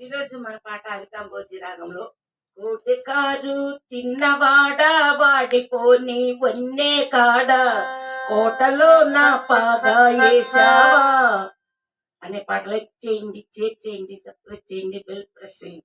ఈరోజు మన పాట అరికాంబోజీ రాగంలో కోటికారు చిన్నవాడ వాడిపోని వన్నే కాడ కోటలో నా పాగా వేసావా అనే పాటలు చేయండి చేయండి సబ్స్క్రైబ్ చేయండి బెల్ ప్రెస్ చేయండి.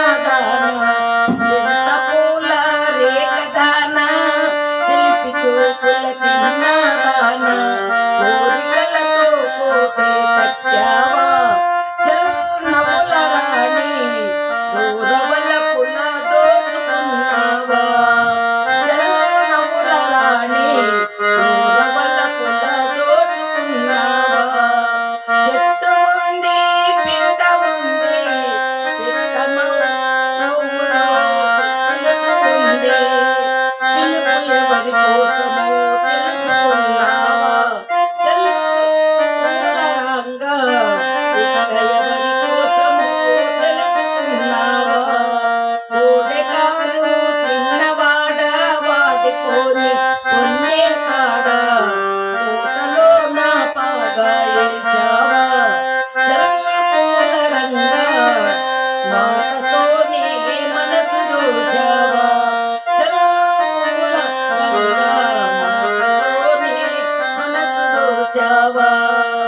Java.